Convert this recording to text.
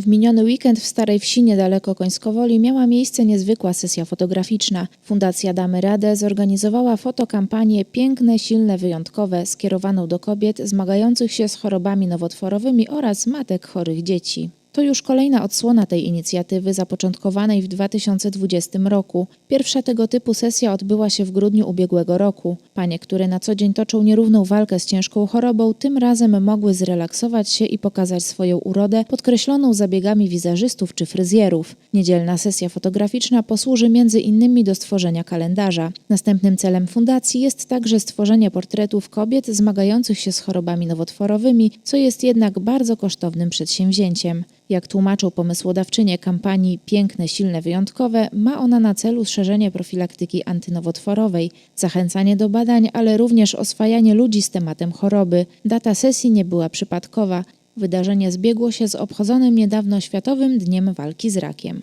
W miniony weekend w Starej Wsi niedaleko Końskowoli miała miejsce niezwykła sesja fotograficzna. Fundacja Damy Radę zorganizowała fotokampanię Piękne, silne, wyjątkowe skierowaną do kobiet zmagających się z chorobami nowotworowymi oraz matek chorych dzieci. To już kolejna odsłona tej inicjatywy zapoczątkowanej w 2020 roku. Pierwsza tego typu sesja odbyła się w grudniu ubiegłego roku. Panie, które na co dzień toczą nierówną walkę z ciężką chorobą, tym razem mogły zrelaksować się i pokazać swoją urodę, podkreśloną zabiegami wizerzystów czy fryzjerów. Niedzielna sesja fotograficzna posłuży między innymi do stworzenia kalendarza. Następnym celem fundacji jest także stworzenie portretów kobiet zmagających się z chorobami nowotworowymi, co jest jednak bardzo kosztownym przedsięwzięciem. Jak tłumaczą pomysłodawczynie kampanii Piękne, Silne, Wyjątkowe, ma ona na celu szerzenie profilaktyki antynowotworowej, zachęcanie do badań, ale również oswajanie ludzi z tematem choroby. Data sesji nie była przypadkowa. Wydarzenie zbiegło się z obchodzonym niedawno Światowym Dniem Walki z Rakiem.